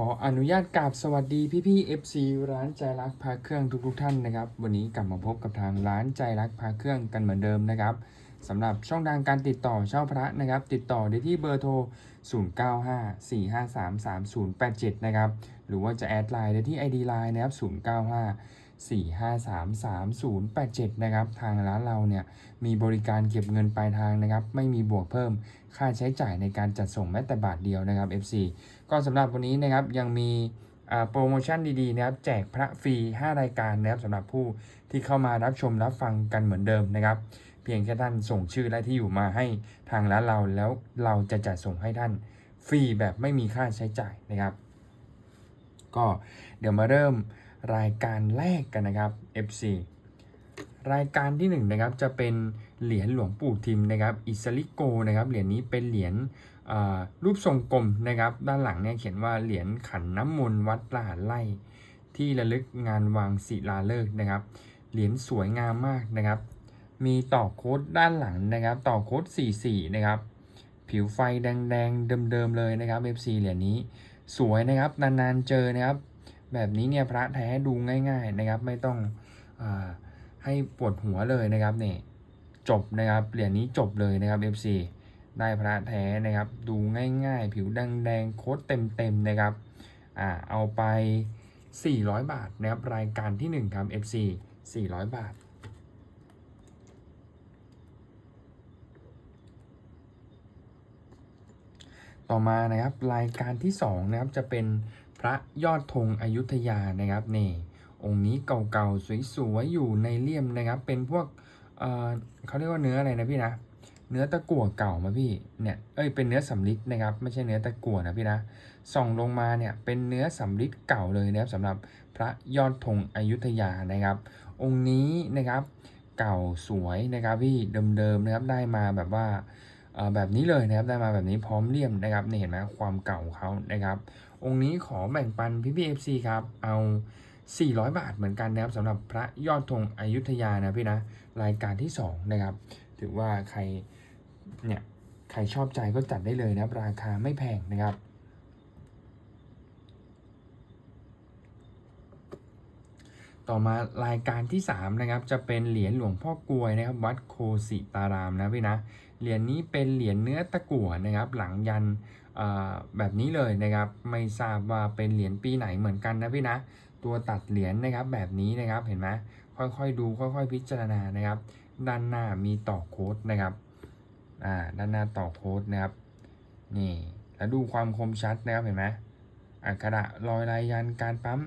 ขออนุญาตกราบสวัสดีพี่พี่ๆ FC ร้านใจรักพาเครื่องทุกๆท่านนะครับ วันนี้กลับมาพบกับทางร้านใจรักพาเครื่องกันเหมือนเดิมนะครับสำหรับช่องทางการติดต่อเช่าพระนะครับ ติดต่อได้ที่เบอร์โทร 0954533087 นะครับ หรือว่าจะแอดไลน์ได้ที่ ID Line นะครับ 095 4533087 นะครับ ทางร้านเราเนี่ยมีบริการเก็บเงินปลายทางนะครับ ไม่มีบวกเพิ่มค่าใช้จ่ายในการจัดส่งแม้แต่บาทเดียวนะครับ FC ก็สำหรับวันนี้นะครับยังมีโปรโมชั่นดีๆนะครับแจกพระฟรี 5 รายการนะครับสำหรับผู้ที่เข้ามารับชมรับฟังกันเหมือนเดิมนะครับ เพียงแค่ท่านส่งชื่อและที่อยู่มาให้ทางร้านเราแล้วเราจะจัดส่งให้ท่านฟรีแบบไม่มีค่าใช้จ่ายนะครับ ก็เดี๋ยวมาเริ่ม รายการแรกกันนะครับ FC รายการที่1นงนะครับจะเป็นเหรียญหลวงปู่ทิมนะครับอิสลิโกนะครับเหรียญนี้เป็นเหรียญรูปทรงกลมนะครับ ด้านหลังเนี่ยเขียนว่าเหรียญขันน้ำมนต์วัดลหาไล่ ที่ระลึกงานวางศิลาฤกษ์นะครับ เหรียญสวยงามมากนะครับ มีต่อโค้ดด้านหลังนะครับ ต่อโค้ด 44 นะครับ ผิวไฟแดงๆเดิมๆเลยนะครับ FC เหรียญนี้สวยนะครับนานๆเจอนะครับ แบบนี้เนี่ยพระแท้ดูง่ายๆนะครับ ไม่ต้องอาให้ปวดหัวเลยนะครับเนี่ยจบนะครับเหรียญนี้จบเลยนะครับ FC ได้พระแท้นะครับ ดูง่ายๆ ผิวแดงๆโค้ดเต็มๆนะครับอ่าเอาไป 400 บาทนะครับรายการที่ 1 ครับ FC 400 บาทต่อมานะครับรายการที่2นะครับจะเป็น พระยอดธงอยุธยานะครับนี่องค์นี้เก่าๆสวยๆอยู่ในเลี่ยมนะครับ เป็นพวกเเขาเรียกว่าเนื้ออะไรนะพี่นะ เนื้อตะกั่วเก่ามาพี่เนี่ยเอ้ยเป็นเนื้อสำลิดนะครับ ไม่ใช่เนื้อตะกั่วนะพี่นะส่องลงมาเนี่ยเป็นเนื้อสำลิดเก่าเลยนะครับสำหรับพระยอดธงอยุธยานะครับ องค์นี้นะครับ เก่าสวยนะครับพี่เดิมๆนะครับได้มาแบบว่า แบบนี้เลยนะครับได้มาแบบนี้พร้อมเลี่ยมนะครับนี่เห็นไหมความเก่าของเขานะครับ องค์นี้ขอแบ่งปันพี่พีเอฟซีครับเอา 400 บาทเหมือนกันนะครับสำหรับพระยอดธงอยุธยานะพี่นะรายการที่ 2 นะครับ ถือว่าใครเนี่ยใครชอบใจก็จัดได้เลยนะรราคาไม่แพงนะครับต่อมารายการที่ 3 นะครับ จะเป็นเหรียญหลวงพ่อกลวยนะครับ วัดโคสิตารามนะพี่นะ เหรียญนี้เป็นเหรียญเนื้อตะกั่วนะครับ หลังยันแบบนี้เลยนะครับ ไม่ทราบว่าเป็นเหรียญปีไหนเหมือนกันนะพี่นะ ตัวตัดเหรียญนะครับแบบนี้นะครับเห็นไหมค่อยๆดูค่อยๆพิจารณานะครับ ด้านหน้ามีต่อโค้ดนะครับอ่าด้านหน้าต่อโค้ดนะครับนี่แล้วดูความคมชัดนะครับเห็นไหมอักขระรอยลายยันการปั๊ม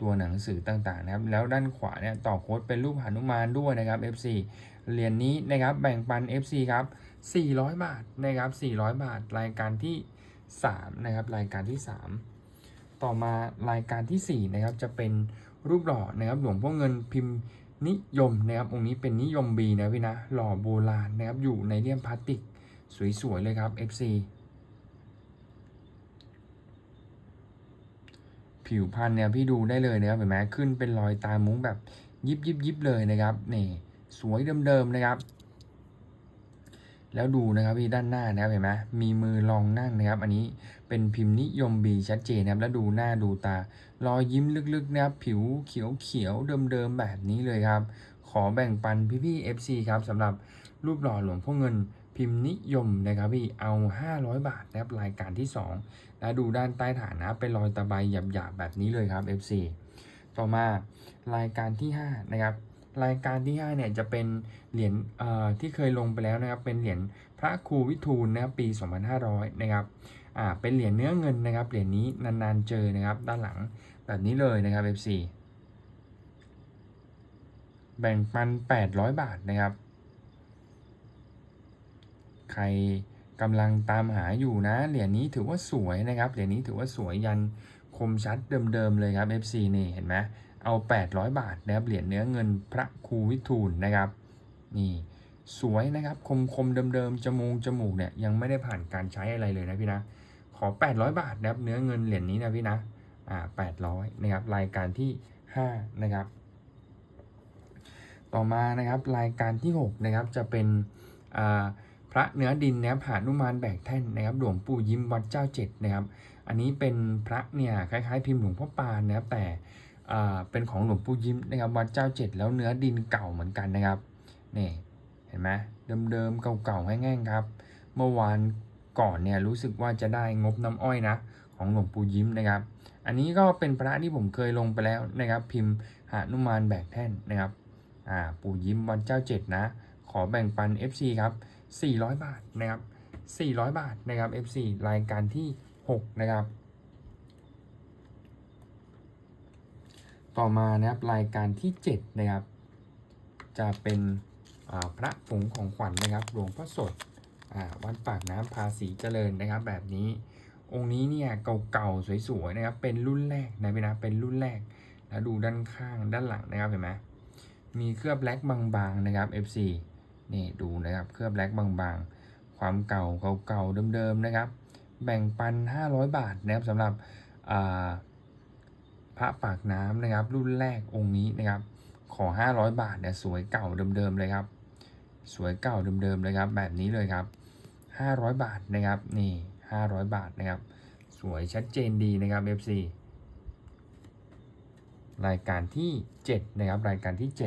ตัวหนังสือต่างๆนะครับ แล้วด้านขวาเนี่ยต่อโค้ดเป็นรูปหนุมานด้วยนะครับ FC เหรียญนี้นะครับแบ่งปัน FC ครับ 400 บาทนะครับ400 บาท รายการที่ 3 นะครับ รายการที่ 3 ต่อมารายการทีสี่ 4 นะครับ จะเป็นรูปหล่อนะครับหลวงพ่อเงินพิมพ์นิยมนะครับองค์นี้เป็นนิยมบีนะพี่นะหล่อโบราณนะครับอยู่ในเลี่ยมพลาสติกสวยๆเลยครับ FC ผิวพันธุ์เนี่ยพี่ดูได้เลยนะครับเห็นไหมขึ้นเป็นรอยตามุ้งแบบยิบยิบยิบเลยนะครับนี่สวยเดิมๆนะครับ แล้วดูนะครับพี่ด้านหน้านะครับเห็นไหมมีมือรองนั่งนะครับ อันนี้เป็นพิมพ์นิยมบีชัดเจนนะครับ แล้วดูหน้าดูตารอยยิ้มลึกๆนะครับ ผิวเขียวเขียวๆเดิมๆแบบนี้เลยครับ ขอแบ่งปันพี่ๆ FC ครับสำหรับรูปหล่อหลวงพ่อเงินพิมพ์นิยมนะครับพี่เอา 500 บาทนะครับรายการที่ 2 แล้วดูด้านใต้ฐานนะเป็นรอยตะไบหยาบๆแบบนี้เลยครับ FC ต่อมารายการที่ 5 นะครับ รายการที่5เนี่ยจะเป็นเหรียญที่เคยลงไปแล้วนะครับ เป็นเหรียญพระครูวิทูลนะครับปี 2500 นะครับอ่าเป็นเหรียญเนื้อเงินนะครับ เหรียญนี้นานๆเจอนะครับ ด้านหลังแบบนี้เลยนะครับ FC แบ่งปัน 800 บาทนะครับ ใครกำลังตามหาอยู่นะ เหรียญนี้ถือว่าสวยนะครับ เหรียญนี้ถือว่าสวยยันคมชัดเดิมๆเลยครับ FC นี่เห็นไหม เอา 800 บาทนะครับเหรียญเนื้อเงินพระครูวิทูลนะครับนี่สวยนะครับคมคมๆเดิมๆจมูกจมูกเนี่ยยังไม่ได้ผ่านการใช้อะไรเลยนะพี่นะขอ 800 บาทนะครับเนื้อเงินเหรียญนี้นะพี่นะอ่า800นะครับรายการที่ 5 นะครับ ต่อมานะครับรายการที่ 6 นะครับจะเป็นอ่าพระเนื้อดินนะครับหานุมานแบกแท่นนะครับหลวงปู่ยิ้มวัดเจ้าเจ็ดนะครับ อันนี้เป็นพระเนี่ยคล้ายๆ พิมพ์หลวงพ่อปานนะครับแต่ เป็นของหลวงปู่ยิ้มนะครับวัดเจ้าเจ็ดแล้วเนื้อดินเก่าเหมือนกันนะครับนี่เห็นไหมเดิมๆเก่าๆแห้งๆครับ เมื่อวานก่อนเนี่ยรู้สึกว่าจะได้งบน้ำอ้อยนะของหลวงปู่ยิ้มนะครับ อันนี้ก็เป็นพระที่ผมเคยลงไปแล้วนะครับ พิมพ์หานุมานแบกแท่นนะครับอ่าปู่ยิ้มวันเจ้าเจ็ดนะ ขอแบ่งปัน FC ครับ400 บาทนะครับ400 บาทนะครับ FC รายการที่ 6 นะครับ ต่อมานะครับรายการที่ 7 นะครับ จะเป็นพระผงของขวัญนะครับหลวงพ่อสดอวัดปากน้ำภาษีเจริญนะครับ แบบนี้องค์นี้เนี่ยเก่าๆสวยๆนะครับ เป็นรุ่นแรกนะพี่นะเป็นรุ่นแรกแล้วดูด้านข้างด้านหลังนะครับเห็นไหมมีเคลือบแบล็กบางๆนะครับ FC นี่ดูนะครับเคลือบแบล็กบางๆ ความเก่าเก่าๆเดิมๆนะครับ แบ่งปัน 500 บาทนะครับสำหรับอ่า พระปากน้ำนะครับ รุ่นแรกองค์นี้นะครับ ขอ 500 บาทเนี่ยสวยเก่าเดิมๆเลยครับ สวยเก่าเดิมๆเลยครับ แบบนี้เลยครับ 500 บาทนะครับนี่ 500 บาทนะครับ สวยชัดเจนดีนะครับ FC รายการที่ 7 นะครับ รายการที่ 7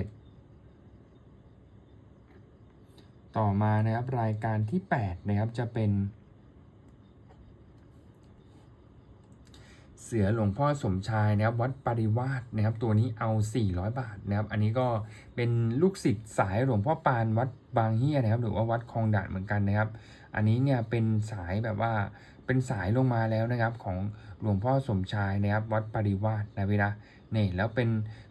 ต่อมานะครับรายการที่ 8 นะครับจะเป็น สือหลวงพ่อสมชายนะครับวัดปริวาสนะครับตัวนี้เอา 400 บาทนะครับอันนี้ก็เป็นลูกศิษย์สายหลวงพ่อปานวัดบางเฮียนะครับหรือว่าวัดคลองด่านเหมือนกันนะครับ อันนี้เนี่ยเป็นสายแบบว่าเป็นสายลงมาแล้วนะครับของหลวงพ่อสมชายนะครับวัดปริวาสนะพี่นะนี่แล้วเป็น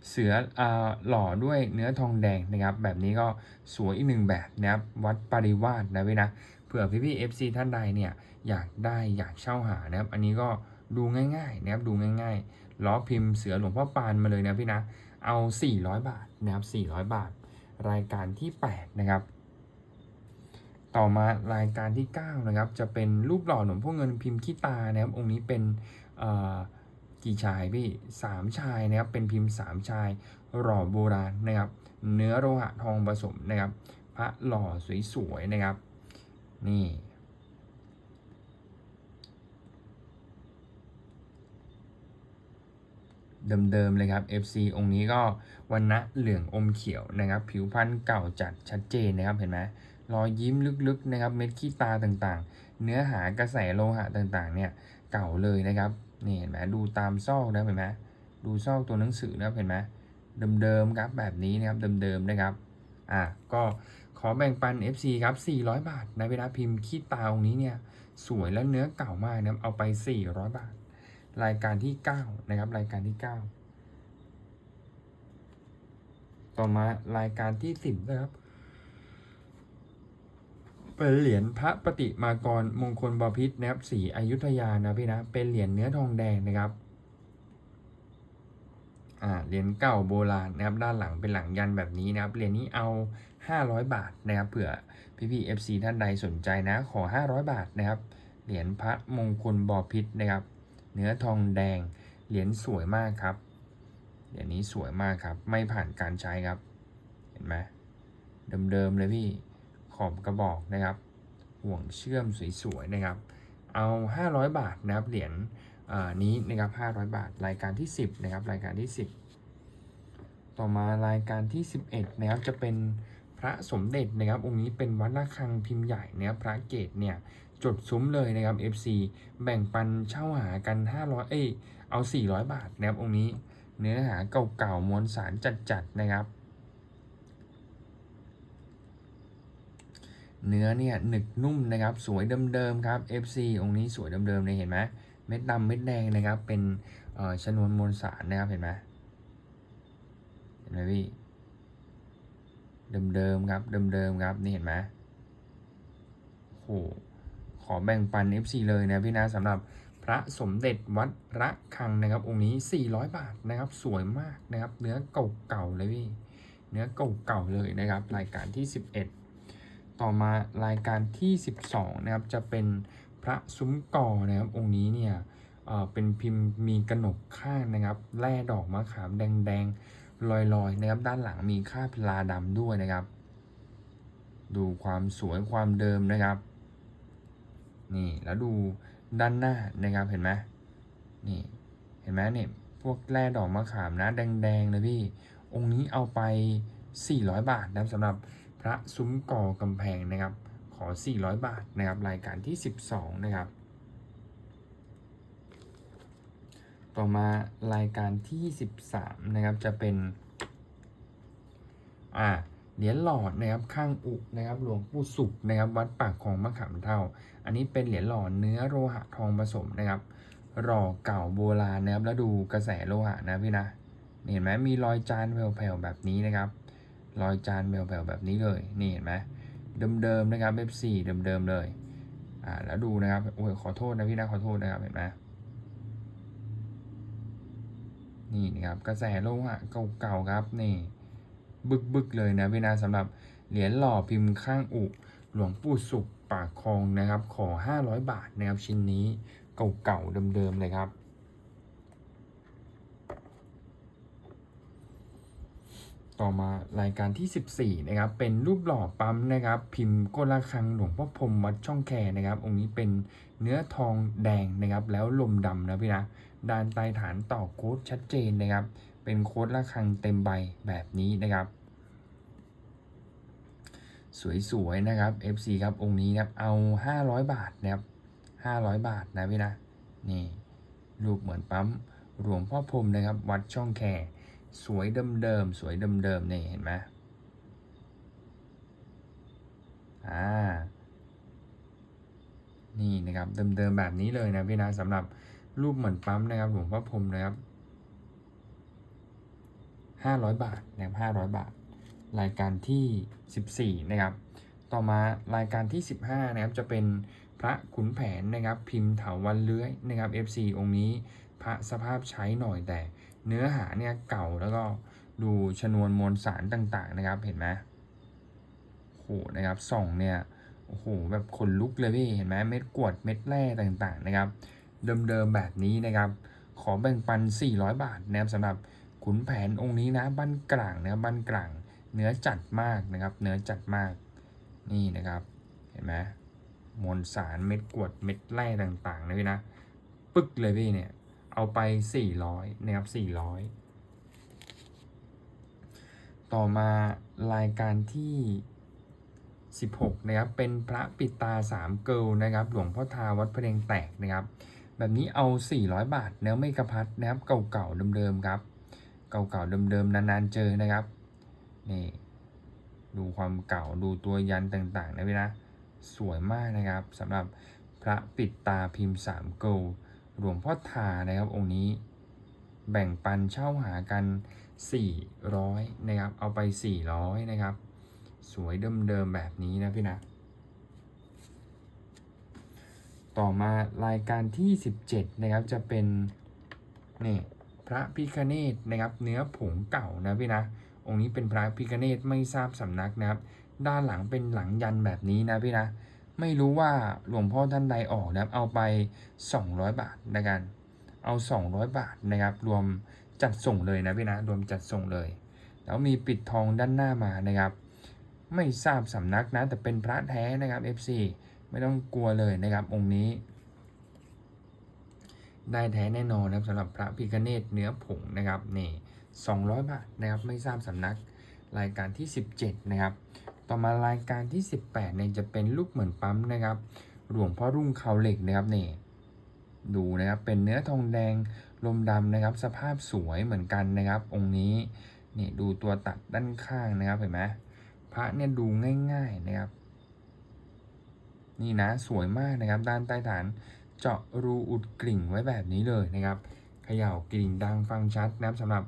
เสืออ่าหล่อด้วยเนื้อทองแดงนะครับ แบบนี้ก็สวยอีกหนึ่งแบบนะครับวัดปริวาสนะพี่นะเผื่อพี่พี่เอฟซีท่านใดเนี่ยอยากได้อยากเช่าหานะครับ อันนี้ก็ ดูง่ายๆนะครับดูง่ายๆล้อพิมพ์เสือหลวงพ่อปานมาเลยนะพี่นะเอา 400 บาทนะครับ400 บาท รายการที่ 8 นะครับ ต่อมารายการที่ 9 นะครับ จะเป็นรูปหล่อหลวงพ่อเงินพิมพ์ขี้ตานะครับ องค์นี้เป็นกี่ชายพี่สามชายนะครับ เป็นพิมพ์สามชายหล่อโบราณนะครับ เนื้อโลหะทองผสมนะครับ พระหล่อสวยๆนะครับ นี่ เดิมๆเลยครับ FC องค์นี้ก็วันนะเหลืองอมเขียวนะครับ ผิวพรรณเก่าจัดชัดเจนนะครับเห็นไหมรอยยิ้มลึกๆนะครับ เม็ดขี้ตาต่างๆ เนื้อหากระแสโลหะต่างๆ เนี่ยเก่าเลยนะครับนี่เห็นไหมดูตามซอกนะเห็นไหมดูซอกตัวหนังสือนะเห็นไหมเดิมๆครับแบบนี้นะครับเดิมๆนะครับอะก็ขอแบ่งปัน FC ครับ 400 บาท ในเวลาพิมพ์ขี้ตาองค์นี้เนี่ย สวยและเนื้อเก่ามากนะเอาไป 400 บาท รายการที่ 9 นะครับ รายการที่ 9 ต่อมารายการที่ 10 นะครับ เป็นเหรียญพระปฏิมากรมงคลบพิษนะครับสีอยุธยานะพี่นะ เป็นเหรียญเนื้อทองแดงนะครับอ่าเหรียญเก่าโบราณนะครับด้านหลังเป็นหลังยันแบบนี้นะครับเหรียญนี้เอา 500 บาทนะครับเผื่อพี่พี่ FC ท่านใดสนใจนะ ขอ 500 บาทนะครับ เหรียญพระมงคลบพิษนะครับ เนื้อทองแดง เหรียญสวยมากครับ เหรียญนี้สวยมากครับ ไม่ผ่านการใช้ครับ เห็นไหมเดิมๆเลยพี่ ขอบกระบอกนะครับ ห่วงเชื่อมสวยๆนะครับ เอา 500 บาทนะครับ เหรียญอ่านี้นะครับ 500 บาท รายการที่ 10 นะครับ รายการที่ 10 ต่อมารายการที่ 11 นะครับ จะเป็นพระสมเด็จนะครับ องค์นี้เป็นวัดระฆังพิมพ์ใหญ่นะครับ พระเกตเนี่ย จดซุ้มเลยนะครับ FC แบ่งปันเช่าหากัน 500 เอ้ยเอา 400 บาทนะครับองค์นี้ เนื้อหาเก่าๆมวลสารจัดๆนะครับ เนื้อเนี่ยหนึกนุ่มนะครับ สวยเดิมๆครับ FC องค์นี้สวยเดิมๆเลยเห็นไหมเม็ดดำเม็ดแดงนะครับ เป็นชนวนมวลสารนะครับเห็นไหมเห็นไหมพี่เดิมๆครับเดิมๆครับนี่เห็นไหมโอ้โห อแบ่งปัน FC เลยนะพี่นะสำหรับพระสมเด็จวัดระฆังนะครับ องค์นี้ 400 บาทนะครับ สวยมากนะครับ เนื้อเก่าๆเลยพี่ เนื้อเก่าๆเลยนะครับ รายการที่ 11 ต่อมารายการที่ 12 นะครับ จะเป็นพระซุ้มกอนะครับ องค์นี้เนี่ยเเป็นพิมพ์มีกระหนกข้างนะครับ แร่ดอกมะขามแดงๆ ลอยๆ นะครับ ด้านหลังมีค่าพลาดำด้วยนะครับ ดูความสวยความเดิมนะครับ นี่แล้วดูด้านหน้านะครับเห็นไหมนี่เห็นไหมเนี่ยพวกแร่ดอกมะขามนะ แดงๆเลยพี่ องค์นี้เอาไป 400 บาทนะครับสำหรับพระซุ้มก่อกำแพงนะครับ ขอ 400 บาทนะครับรายการที่ 12 นะครับ ต่อมารายการที่ 13 นะครับจะเป็นอ่าเหรียญหลอดนะครับข้างอุนะครับหลวงปู่สุขนะครับ วัดปากของมะขามเท่า อันนี้เป็นเหรียญหล่อเนื้อโลหะทองผสมนะครับหล่อเก่าโบราณนะครับแล้วดูกระแสโลหะนะพี่นะเห็นไหมมีรอยจานแผ่วๆแบบนี้นะครับ รอยจานแผ่วๆแบบนี้เลยนี่เห็นไหมเดิมๆนะครับ F4 เดิมๆเลยอ่าแล้วดูนะครับโอ้ยขอโทษนะพี่นะขอโทษนะครับเห็นไหมนี่นะครับกระแสโลหะเก่าๆครับนี่ บึกๆเลยนะพี่นะสำหรับเหรียญหล่อพิมพ์ข้างอุหลวงปู่สุข ปากคลองนะครับ ขอ 500 บาทนะครับชิ้นนี้เก่าๆเดิมๆเลยครับ ต่อมารายการที่ 14 นะครับ เป็นรูปหล่อปั๊มนะครับ พิมพ์ก้นละคังหลวงพ่อพรมวัดช่องแคนะครับ องค์นี้เป็นเนื้อทองแดงนะครับ แล้วลมดำนะพี่นะด้านใต้ฐานต่อโค้ดชัดเจนนะครับ เป็นโค้ดละคังเต็มใบแบบนี้นะครับ สวยๆนะครับ FC ครับองค์นี้นะครับเอา 500 บาทนะครับ500 บาทนะพี่นะนี่รูปเหมือนปั๊มหลวงพ่อพรมนะครับ วัดช่องแคสวยเดิมๆสวยเดิมๆนี่เห็นไหมอ่านี่นะครับเดิมๆแบบนี้เลยนะพี่นะสำหรับรูปเหมือนปั๊มนะครับหลวงพ่อพรมนะครับ500บาทนะครับ500บาท รายการที่ 14 นะครับ ต่อมารายการที่ 15 นะครับ จะเป็นพระขุนแผนนะครับ พิมพ์เถาวันเลื้อยนะครับ FC องค์นี้พระสภาพใช้หน่อยแต่เนื้อหาเนี่ยเก่าแล้วก็ดูชนวนมวลสารต่างๆนะครับ เห็นไหมโอ้โหนะครับส่องเนี่ยโอ้โหแบบขนลุกเลยพี่เห็นไหมเม็ดกรวดเม็ดแร่ต่างๆนะครับ เดิมๆแบบนี้นะครับ ขอแบ่งปัน 400 บาทนะครับสำหรับขุนแผนองค์นี้นะบ้านกลางนะครับบ้านกลาง เนื้อจัดมากนะครับ เนื้อจัดมาก นี่นะครับ เห็นไหมมวลสารเม็ดกรวดเม็ดแร่ต่างๆนะพี่นะ ปึ๊กเลยพี่เนี่ย เอาไป 400นะครับ400 ต่อมารายการที่ 16 นะครับ เป็นพระปิตา3เกิลนะครับ หลวงพ่อทาวัดพระเดงแตกนะครับ แบบนี้เอา 400 บาทเนื้อไม่กระพัดนะครับ เก่าๆเดิมๆครับ เก่าๆเดิมๆนานๆเจอนะครับ นี่ดูความเก่าดูตัวยันต่างๆนะพี่นะสวยมากนะครับสำหรับพระปิดตาพิมพ์3เกลหลวงพ่อทานะครับองค์นี้ แบ่งปันเช่าหากัน 400นะครับเอาไป 400นะครับ สวยเดิมๆแบบนี้นะพี่นะ ต่อมารายการที่ 17นะครับจะเป็นนี่พระพิคเนตนะครับเนื้อผงเก่านะพี่นะ องค์นี้เป็นพระพิคเนตไม่ทราบสำนักนะครับ ด้านหลังเป็นหลังยันแบบนี้นะพี่นะ ไม่รู้ว่าหลวงพ่อท่านใดออกนะครับ เอาไป 200 บาทนะกัน เอา 200 บาทนะครับ รวมจัดส่งเลยนะพี่นะ รวมจัดส่งเลย แล้วมีปิดทองด้านหน้ามานะครับ ไม่ทราบสำนักนะ แต่เป็นพระแท้นะครับ FC ไม่ต้องกลัวเลยนะครับองค์นี้ ได้แท้แน่นอนนะครับสำหรับพระพิคเนตเนื้อผงนะครับนี่200 บาทนะครับไม่ทราบสำนักรายการที่ 17 นะครับ ต่อมารายการที่ 18เนี่ยจะเป็นลูกเหมือนปั๊มนะครับหลวงพ่อรุ่งเขาเหล็กนะครับนี่ดูนะครับเป็นเนื้อทองแดงลมดำนะครับ สภาพสวยเหมือนกันนะครับ องค์นี้นี่ดูตัวตัดด้านข้างนะครับเห็นไหมพระเนี่ยดูง่าย ๆนะครับ นี่นะสวยมากนะครับ ด้านใต้ฐาน เจาะรูอุดกริ่งไว้แบบนี้เลยนะครับเขย่ากริ่งดังฟังชัดนะครับสำหรับ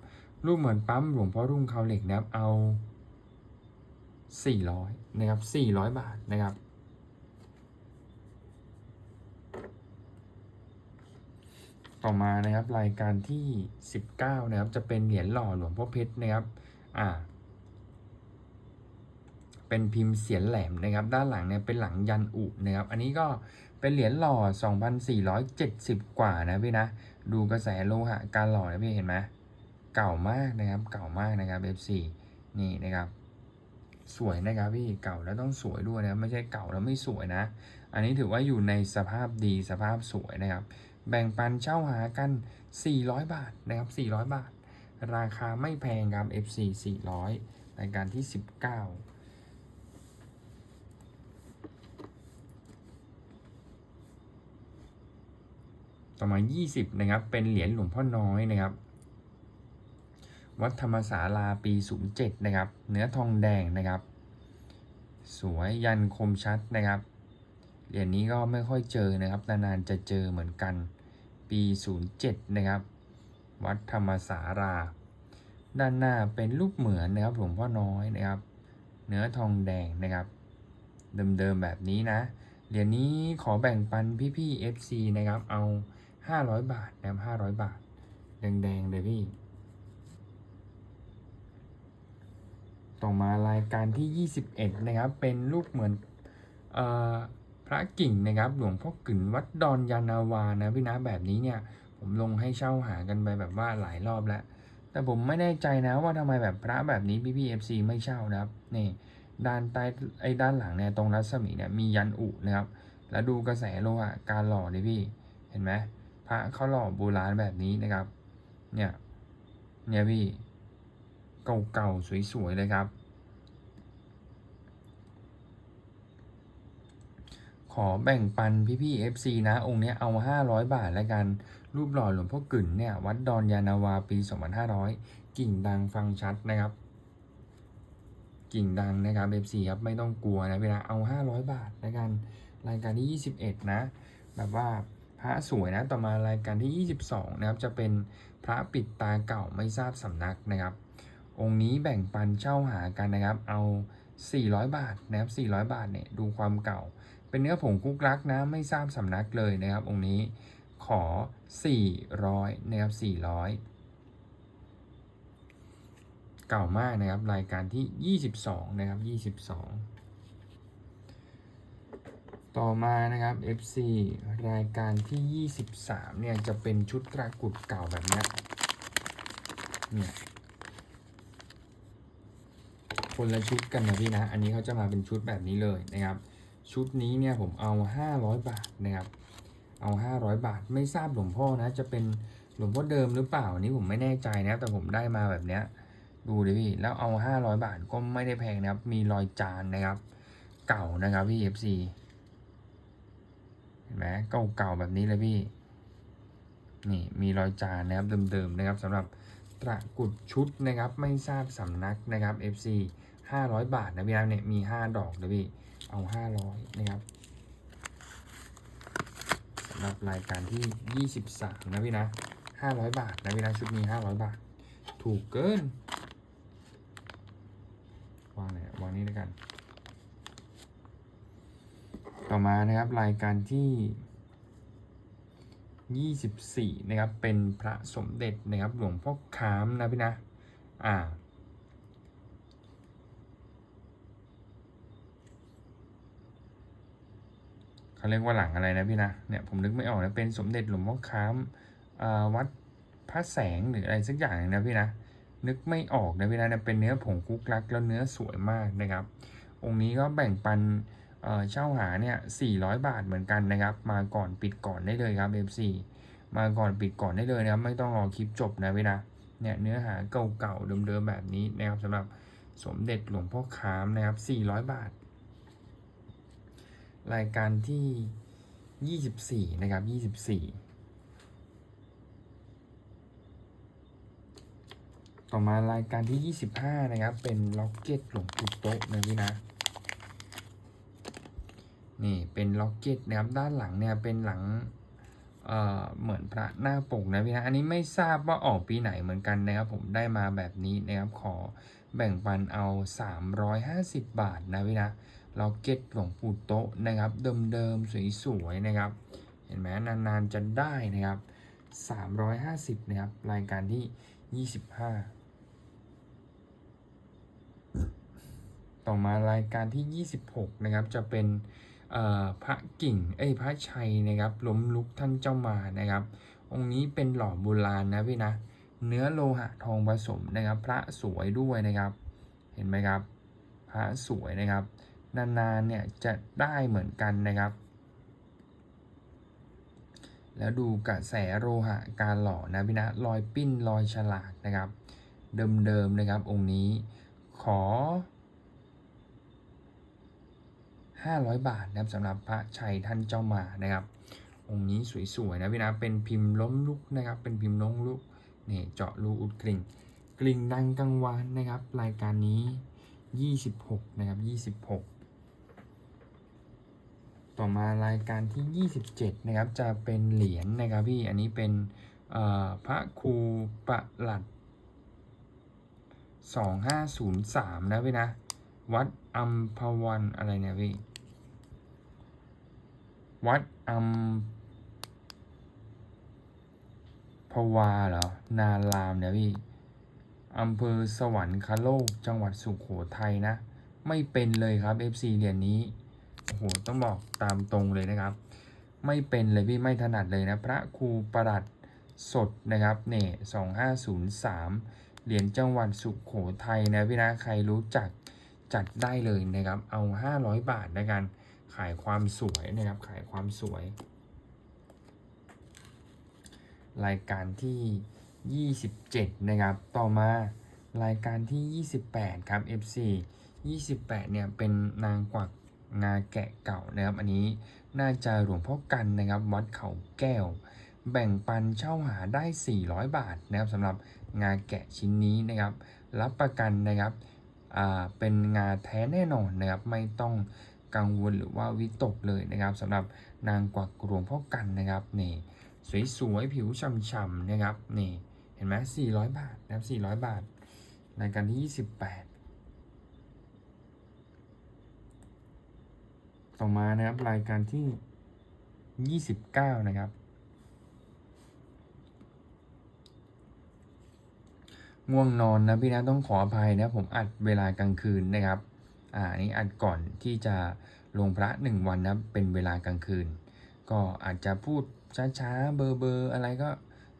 รูปเหมือนปั๊มหลวงพ่อรุ่งเขาเหล็กนะครับเอา 400นะครับ400 บาทนะครับต่อมานะครับรายการที่ 19 นะครับจะเป็นเหรียญหล่อหลวงพ่อเพชรนะครับอ่า เป็นพิมพ์เสียนแหลมนะครับ ด้านหลังเนี่ยเป็นหลังยันอุนะครับ อันนี้ก็เป็นเหรียญหล่อ 2,470 กว่านะพี่นะ ดูกระแสโลหะการหล่อนะพี่เห็นไหมเก่ามากนะครับ เก่ามากนะครับ F4 นี่นะครับ สวยนะครับพี่ เก่าแล้วต้องสวยด้วยนะไม่ใช่เก่าแล้วไม่สวยนะ อันนี้ถือว่าอยู่ในสภาพดีสภาพสวยนะครับ แบ่งปันเช่าหากัน 400 บาทนะครับ 400 บาท ราคาไม่แพงครับ FC 400รายการที่ 19 ต่อมา 20 นะครับ เป็นเหรียญหลวงพ่อน้อยนะครับ วัดธรรมศาลาปี 07 นะครับ เนื้อทองแดงนะครับ สวยยันคมชัดนะครับ เหรียญนี้ก็ไม่ค่อยเจอนะครับ นานๆจะเจอเหมือนกัน ปี 07 นะครับ วัดธรรมศาลา ด้านหน้าเป็นรูปเหมือนนะครับหลวงพ่อน้อยนะครับ เนื้อทองแดงนะครับ เดิมๆแบบนี้นะเหรียญนี้ขอแบ่งปันพี่ๆ FC นะครับ เอา 500บาทนะครับ500บาท แดงๆเลยพี่ ต่อมารายการที่ 21 นะครับ เป็นรูปเหมือนเออพระกิ่งนะครับ หลวงพ่อกึ่นวัดดอนยานาวานะพี่นะแบบนี้เนี่ย ผมลงให้เช่าหากันไปแบบว่าหลายรอบแล้ว แต่ผมไม่แน่ใจนะว่าทำไมแบบพระแบบนี้พี่พีเอฟซีไม่เช่านะครับ นี่ ด้านใต้ไอ้ด้านหลังเนี่ยตรงรัศมีเนี่ยมียันอุนะครับ แล้วดูกระแสโลหะการหล่อดิพี่ เห็นไหม ระเขาหล่อโบราณแบบนี้นะครับ เนี่ย เนี่ยพี่ เก่าๆ สวย ๆ เลยครับ ขอแบ่งปันพี่ๆ FC นะ องค์เนี้ยเอา 500 บาทแล้วกัน รูปหล่อหลวงพ่อกึ่นเนี่ย วัดดอนยานาวาปี 2500 กิ่งดังฟังชัดนะครับ กิ่งดังนะครับ FC ครับ ไม่ต้องกลัวนะเวลาเอา 500 บาทแล้วกัน รายการที่ 21 นะ แบบว่า พระสวยนะต่อมารายการที่ 22 นะครับ จะเป็นพระปิดตาเก่าไม่ทราบสำนักนะครับ องค์นี้แบ่งปันเช่าหากันนะครับ เอา 400 บาทนะครับ 400 บาทเนี่ยดูความเก่า เป็นเนื้อผงกุ๊กรักนะไม่ทราบสำนักเลยนะครับ องค์นี้ขอ 400นะครับ 400 เก่ามากนะครับ รายการที่ 22 นะครับ 22 ต่อมานะครับ FC รายการที่ 23 เนี่ย จะเป็นชุดตรากุดเก่าแบบนี้เนี่ยคนละชุดกันนะพี่นะ อันนี้เขาจะมาเป็นชุดแบบนี้เลยนะครับ ชุดนี้เนี่ยผมเอา 500 บาทนะครับ เอา 500 บาท ไม่ทราบหลวงพ่อนะ จะเป็นหลวงพ่อเดิมหรือเปล่า อันนี้ผมไม่แน่ใจนะ แต่ผมได้มาแบบเนี้ย ดูดิพี่ แล้วเอา 500 บาทก็ไม่ได้แพงนะครับ มีรอยจานนะครับ เก่านะครับพี่ FC ห็นไหมเก่าๆแบบนี้เลยพี่ นี่มีรอยจานนะครับเดิมๆนะครับสำหรับตระกุดชุดนะครับไม่ทราบสำนักนะครับ FC 500 บาทนะพี่นะเนี่ยมี 5 ดอกนะพี่เอา 500 นะครับสำหรับรายการที่ 23 นะพี่นะ500 บาทนะพี่นะชุดนี้ 500 บาท ถูกเกินวางไหนวางนี้แล้วกัน ต่อมานะครับรายการที่ 24 นะครับ เป็นพระสมเด็จนะครับ หลวงพ่อขามนะพี่นะ อ่า เขาเรียกว่าหลังอะไรนะพี่นะ เนี่ยผมนึกไม่ออกนะเป็นสมเด็จหลวงพ่อค้ามอ่าวัดพระแสงหรืออะไรสักอย่างนะพี่นะ นึกไม่ออกนะพี่นะเนี่ยเป็นเนื้อผงคุกลักแล้วเนื้อสวยมากนะครับ องค์นี้ก็แบ่งปัน เช่าหาเนี่ย400 บาทเหมือนกันนะครับ มาก่อนปิดก่อนได้เลยครับ F4 มาก่อนปิดก่อนได้เลยนะครับ ไม่ต้องรอคลิปจบนะพี่นะเนี่ยเนื้อหาเก่าๆเดิมๆแบบนี้นะครับสำหรับสมเด็จหลวงพ่อค้ามนะครับ 400 บาท รายการที่ 24 นะครับ 24 ต่อมารายการที่ 25 นะครับ เป็นล็อกเก็ตหลวงปู่โต๊ะนะพี่นะ นี่เป็นล็อกเก็ตนะครับด้านหลังเนี่ยเป็นหลังเอ่อเหมือนพระหน้าปกนะพี่นะอันนี้ไม่ทราบว่าออกปีไหนเหมือนกันนะครับ ผมได้มาแบบนี้นะครับขอแบ่งปันเอา 350 บาทนะพี่นะล็อกเก็ตหลวงปู่โต๊ะนะครับ เดิมๆสวยๆนะครับ เห็นไหมนานๆจะได้นะครับ 350นะครับรายการที่ 25ต่อมารายการที่ 26 นะครับ จะเป็น พระกิ่งเอ้ยพระชัยนะครับล้มลุกท่านเจ้ามานะครับ องค์นี้เป็นหล่อโบราณนะพี่นะ เนื้อโลหะทองผสมนะครับ พระสวยด้วยนะครับ เห็นไหมครับพพระสวยนะครับ นานๆเนี่ยจะได้เหมือนกันนะครับ แล้วดูกระแสโลหะการหล่อนะพี่นะรอยปิ้นรอยฉลากนะครับ เดิมๆนะครับองค์นี้ขอ 500 บาทนะครับสำหรับพระชัยท่านเจ้ามานะครับ องค์นี้สวยๆนะพี่นะเป็นพิมพ์ล้มลุกนะครับ เป็นพิมพ์ล้มลุกนี่เจาะรูอุดกริ่ง กลิ่งดังกังวานนะครับ รายการนี้ 26 นะครับ 26 ต่อมารายการที่ 27 นะครับ จะเป็นเหรียญนะครับพี่อันนี้เป็นพระครูประหลัด 2503 นะพี่นะ วัดอัมพวันอะไรเนี่ยพี่ วัดอัมพวาเหรอ นารามเนี่ยพี่อำเภอสวรรคโลก จังหวัดสุขโขทัยนะ ไม่เป็นเลยครับ FC เหรียญนี้ โอ้โห ต้องบอกตามตรงเลยนะครับ ไม่เป็นเลยพี่ ไม่ถนัดเลยนะ พระครูประหลัดสดนะครับ เนี่ยสองห้าศูนย์สามเหรียญจังหวัดสุขโขทัยนะพี่นะ ใครรู้จักจัดได้เลยนะครับ เอา500บาทในการ ขายความสวยนะครับ ขายความสวย รายการที่ 27 นะครับ ต่อมารายการที่ 28 ครับ FC 28 เนี่ย เป็นนางกวักงาแกะเก่านะครับ อันนี้น่าจะหลวงพ่อกันนะครับ วัดเขาแก้ว แบ่งปันเช่าหาได้ 400 บาทนะครับสำหรับงาแกะชิ้นนี้นะครับ รับประกันนะครับอ่าเป็นงาแท้แน่นอนนะครับ ไม่ต้อง กังวลหรือว่าวิตกเลยนะครับสำหรับนางกวักหลวงพ่อกันนะครับนี่สวยๆผิวฉ่ำๆนะครับนี่เห็นไหม400บาทนะครับ400บาทรายการที่28ต่อมานะครับรายการที่29นะครับง่วงนอนนะพี่นะต้องขออภัยนะผมอัดเวลากลางคืนนะครับ อ่าอันนี้อัดก่อนที่จะลงพระหนึ่งวันนะเป็นเวลากลางคืน ก็อาจจะพูดช้าๆเบอร์เบอร์อะไรก็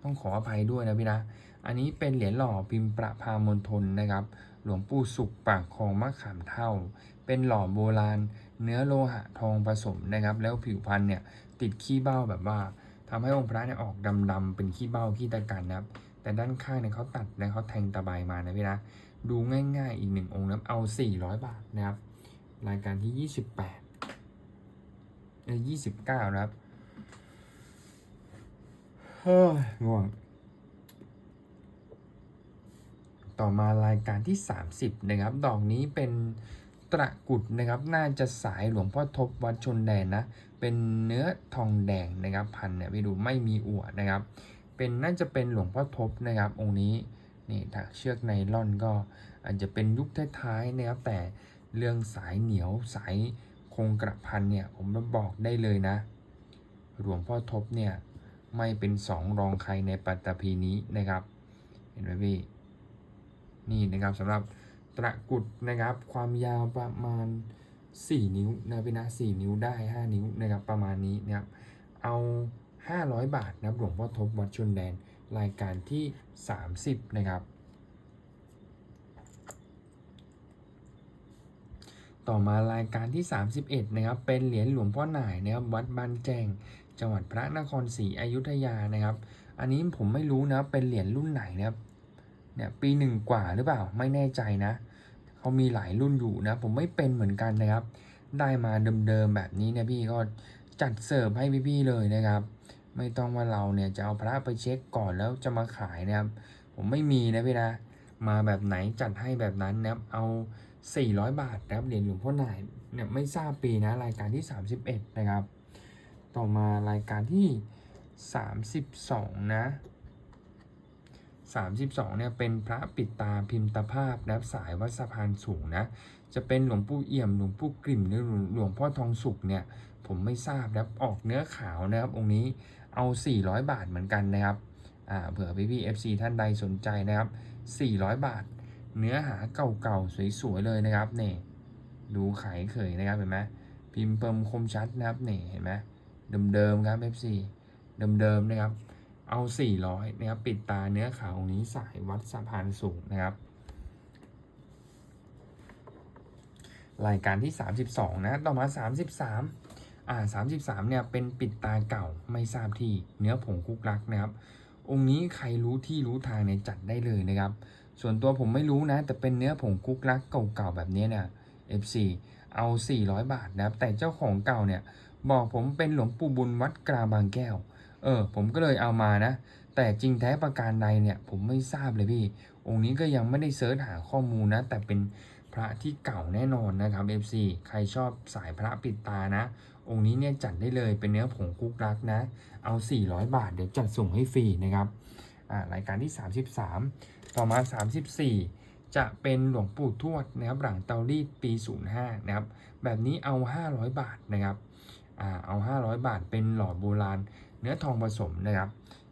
ต้องขออภัยด้วยนะพี่นะ อันนี้เป็นเหรียญหล่อพิมพ์ประพามณฑลนะครับ หลวงปู่สุขปากคลองมะขามเท่า เป็นหล่อโบราณ เนื้อโลหะทองผสมนะครับ แล้วผิวพรรณเนี่ยติดขี้เบ้าแบบว่าทำให้องค์พระเนี่ยออกดำๆเป็นขี้เบ้าขี้ตะกันนะครับ แต่ด้านข้างเนี่ยเขาตัดและเขาแทงตะไบมานะพี่นะ ดูง่ายๆ อีกหนึ่งองค์นะครับเอา 400 บาทนะครับ รายการที่ 28เอ้ย29 นะครับ เฮ้ยง่วง ต่อมารายการที่ 30 นะครับ ดอกนี้เป็นตระกุดนะครับ น่าจะสายหลวงพ่อทบวัดชนแดนนะ เป็นเนื้อทองแดงนะครับ พันเนี่ยไปดูไม่มีอวดนะครับ เป็นน่าจะเป็นหลวงพ่อทบนะครับ องค์นี้ นี่ถ้าเชือกไนล่อนก็อาจจะเป็นยุคท้ายๆนะครับแต่เรื่องสายเหนียวสายคงกระพันเนี่ยผมบอกได้เลยนะ หลวงพ่อทบเนี่ยไม่เป็นสองรองใครในปัตตภีนี้นะครับ เห็นไหมพี่ นี่นะครับสำหรับตะกรุดนะครับ ความยาวประมาณ 4 นิ้วนะพี่นะ4นิ้วได้ 5 นิ้วนะครับประมาณนี้นะครับเอา 500 บาทนะหลวงพ่อทบวัดชนแดน รายการที่ 30 นะครับ ต่อมารายการที่ 31 นะครับ เป็นเหรียญหลวงพ่อหน่ายนะครับ วัดบ้านแจงจังหวัดพระนครศรีอยุธยานะครับ อันนี้ผมไม่รู้นะ เป็นเหรียญรุ่นไหนนะครับ เนี่ยปีหนึ่งกว่าหรือเปล่า ไม่แน่ใจนะเขามีหลายรุ่นอยู่นะ ผมไม่เป็นเหมือนกันนะครับ ได้มาเดิมๆแบบนี้นี่ยพี่ก็จัดเสิร์ฟให้พี่ๆเลยนะครับ ไม่ต้องว่าเราเนี่ยจะเอาพระไปเช็คก่อนแล้วจะมาขายนะครับ ผมไม่มีนะพี่นะ มาแบบไหนจัดให้แบบนั้นนะครับ เอา 400 บาทนะครับเหรียญหลวงพ่อหน่ายเนี่ยไม่ทราบปีนะรายการที่ 31 นะครับ ต่อมารายการที่ 32 นะ 32 เนี่ยเป็นพระปิดตาพิมพ์ตภาพนะครับสายวัดสะพานสูงนะ จะเป็นหลวงปู่เอี่ยมหลวงปู่กลิ่มหรือหลวงพ่อทองสุกเนี่ยผมไม่ทราบนะครับออกเนื้อขาวนะครับองค์นี้ เอา 400 บาทเหมือนกันนะครับเผื่อพี่พี่ FC ท่านใดสนใจนะครับ 400 บาท เนื้อหาเก่าๆ สวยๆ เลยนะครับเนี่ยดูไขเขยนะครับเห็นไหมพิมพ์เปิมคมชัดนะครับเนี่ยเห็นไหมเดิมๆครับ FC เดิมๆนะครับ เอา 400นะครับปิดตาเนื้อขาวองนี้สายวัดสะพานสูงนะครับรายการที่ 32 นะ ต่อมา 33 อ่า33เนี่ยเป็นปิดตาเก่าไม่ทราบที่เนื้อผงคุกรักนะครับ องค์นี้ใครรู้ที่รู้ทางเนี่ยจัดได้เลยนะครับ ส่วนตัวผมไม่รู้นะ แต่เป็นเนื้อผงคุกรักเก่าๆแบบนี้เนี่ย FC เอา 400 บาทนะครับ แต่เจ้าของเก่าเนี่ยบอกผมเป็นหลวงปู่บุญวัดกลางบางแก้ว เออ ผมก็เลยเอามานะ แต่จริงแท้ประการใดเนี่ย ผมไม่ทราบเลยพี่ องค์นี้ก็ยังไม่ได้เซิร์ชหาข้อมูลนะ แต่เป็นพระที่เก่าแน่นอนนะครับ FC ใครชอบสายพระปิดตานะ องค์นี้เนี่ยจัดได้เลยเป็นเนื้อผงคุกรักนะ เอา 400 บาท เดี๋ยวจัดส่งให้ฟรีนะครับรายการที่ 33 ต่อมา 34 จะเป็นหลวงปู่ทวดนะครับหลังเตารีดปี 05 นะครับ แบบนี้เอา 500 บาทนะครับอ่าเอา 500 บาทเป็นหล่อโบราณ เนื้อทองผสมนะครับ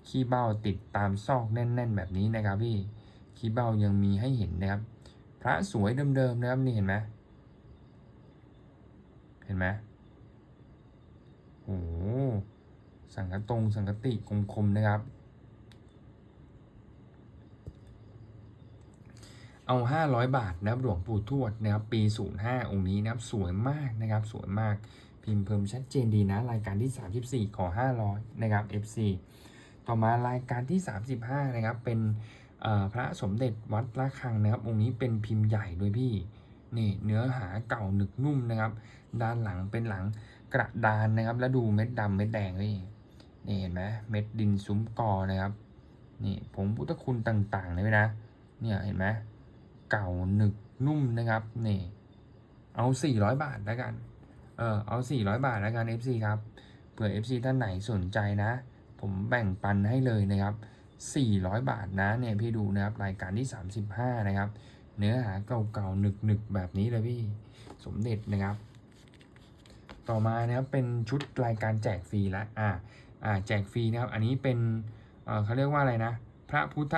ขี้เบ้าติดตามซอกแน่น ๆ แบบนี้นะครับพี่ ขี้เบ้ายังมีให้เห็นนะครับ พระสวยเดิมๆนะครับนี่เห็นไหมเห็นไหม อ้สังกตรงสังกติคมๆนะครับ เอา 500 บาทนะครับหลวงปู่ทวดนะครับปี 05 องค์นี้นะครับสวยมากนะครับสวยมากพิมพ์เพิ่มชัดเจนดีนะ รายการที่ 34 ขอ 500 นะครับ FC ต่อมารายการที่ 35 นะครับ เป็นพระสมเด็จวัดระฆังนะครับ องค์นี้เป็นพิมพ์ใหญ่ด้วยพี่ นี่เนื้อหาเก่าหนึกนุ่มนะครับ ด้านหลังเป็นหลัง กระดานนะครับ แล้วดูเม็ดดำเม็ดแดงพี่นี่เห็นไหมเม็ดดินซุ้มกอนะครับ นี่ผงพุทธคุณต่างๆเลยนะ เนี่ยเห็นไหมเก่าหนึกนุ่มนะครับนี่เอา 400 บาทแล้วกัน เออเอา 400 บาทแล้วกัน FC ครับ เผื่อ FC ท่านไหนสนใจนะ ผมแบ่งปันให้เลยนะครับ 400 บาทนะเนี่ยพี่ดูนะครับรายการที่ 35 นะครับ เนื้อหาเก่าๆหนึกๆแบบนี้เลยพี่ สมเด็จนะครับ ต่อมานะครับเป็นชุดรายการแจกฟรีล้วอ่าอ่าแจกฟรีนะครับ อันนี้เป็นเขาเรียกว่าอะไรนะ พระพุทธ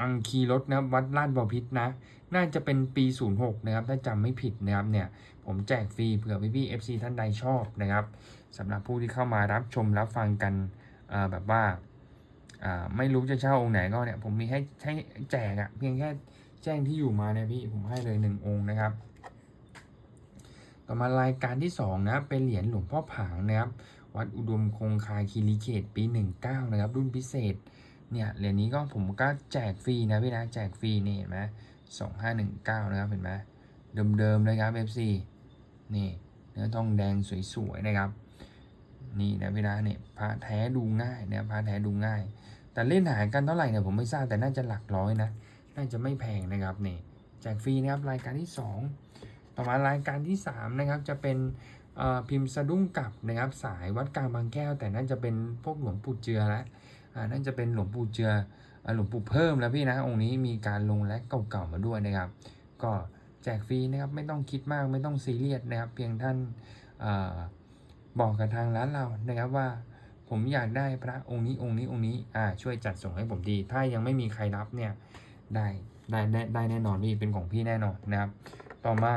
อังคีรถนะครับวัดลาดบ่อพิษนะ น่าจะเป็นปี 06 นะครับ ถ้าจำไม่ผิดนะครับเนี่ย ผมแจกฟรีเผื่อพี่พี่ FC ท่านใดชอบนะครับสำหรับผู้ที่เข้ามารับชมรับฟังกันเอ่อแบบว่าอ่าไม่รู้จะเช่าองค์ไหนก็เนี่ย ผมมีให้ให้แจกอะเพียงแค่แจ้งที่อยู่มาเนี่ยพี่ผมให้เลยหนึ่งองค์นะครับ ต่อมารายการที่ 2 นะเป็นเหรียญหลวงพ่อผางนะครับ วัดอุดมคงคาคีรีเขตปี 19 นะครับ รุ่นพิเศษ เนี่ยเหรียญนี้ก็ผมก็แจกฟรีนะพี่นะแจกฟรีนี่เห็นไหมสองห้าหนึ่งเก้านะครับเห็นไหมเดิมๆเลยครับ FC นี่เนื้อทองแดงสวยๆนะครับ นี่นะพี่นะเนี่ยพระแท้ดูง่ายนะพระแท้ดูง่าย แต่เล่นหากันเท่าไหร่เนี่ยผมไม่ทราบแต่น่าจะหลักร้อยนะน่าจะไม่แพงนะครับนี่แจกฟรีนะครับรายการที่ 2 ต่อมารายการที่3นะครับจะเป็นพิมพ์สะดุ้งกลับนะครับ สายวัดกลางบางแก้ว แต่น่าจะเป็นพวกหลวงปู่เจือแล้วอ่น่าจะเป็นหลวงปู่เจือหลวงปู่เพิ่มแล้วพี่นะองค์นี้มีการลงแลกเก่าๆมาด้วยนะครับ ก็แจกฟรีนะครับไม่ต้องคิดมากไม่ต้องซีเรียสนะครับ เพียงท่านอบอกกับทางร้านเรานะครับว่าผมอยากได้พระองค์นี้องค์นี้องค์นี้อ่าช่วยจัดส่งให้ผมดี ถ้ายังไม่มีใครรับเนี่ยได้ได้ได้ได้แน่นอนพี่เป็นของพี่แน่นอนนะครับ ต่อมา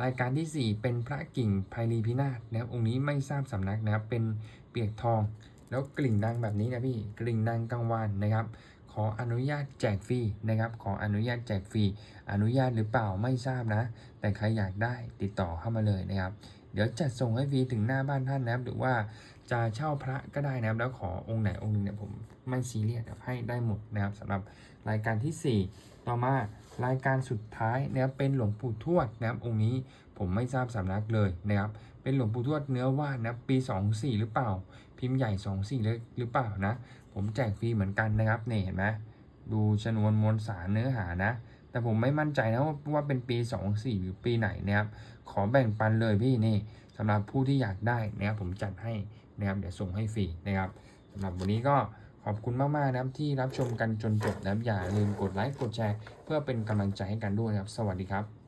รายการที่ 4 เป็นพระกิ่งไพรีพินาศนะครับองค์นี้ไม่ทราบสำนักนะครับเป็นเปียกทอง แล้วกลิ่งดังแบบนี้นะพี่กลิ่งดังกลางวันนะครับ ขออนุญาตแจกฟรีนะครับ ขออนุญาตแจกฟรีอนุญาตหรือเปล่าไม่ทราบนะ แต่ใครอยากได้ติดต่อเข้ามาเลยนะครับ เดี๋ยวจัดส่งให้ฟรีถึงหน้าบ้านท่านนะครับหรือว่าจะเช่าพระก็ได้นะครับ แล้วขอองค์ไหนองค์หนึ่งเนี่ยผมไม่ซีเรียสครับให้ได้หมดนะครับสำหรับรายการทีสี่4 ต่อมา รายการสุดท้ายนะครับเป็นหลวงปู่ทวดนะครับองค์นี้ผมไม่ทราบสำนักเลยนะครับ เป็นหลวงปู่ทวดเนื้อว่านะปี 24 หรือเปล่า พิมพ์ใหญ่ 24หรือหรือเปล่านะ ผมแจกฟรีเหมือนกันนะครับนี่เห็นไหมดูชนวนมวลสารเนื้อหานะ แต่ผมไม่มั่นใจนะว่าว่าเป็นปี 24 หรือปีไหนนะครับ ขอแบ่งปันเลยพี่นี่สำหรับผู้ที่อยากได้นะครับผมจัดให้นะครับเดี๋ยวส่งให้ฟรีนะครับสำหรับวันนี้ก็ ขอบคุณมากๆนะครับที่รับชมกันจนจบนะครับอย่าลืมกดไลค์กดแชร์ เพื่อเป็นกำลังใจให้กันด้วยนะครับ สวัสดีครับ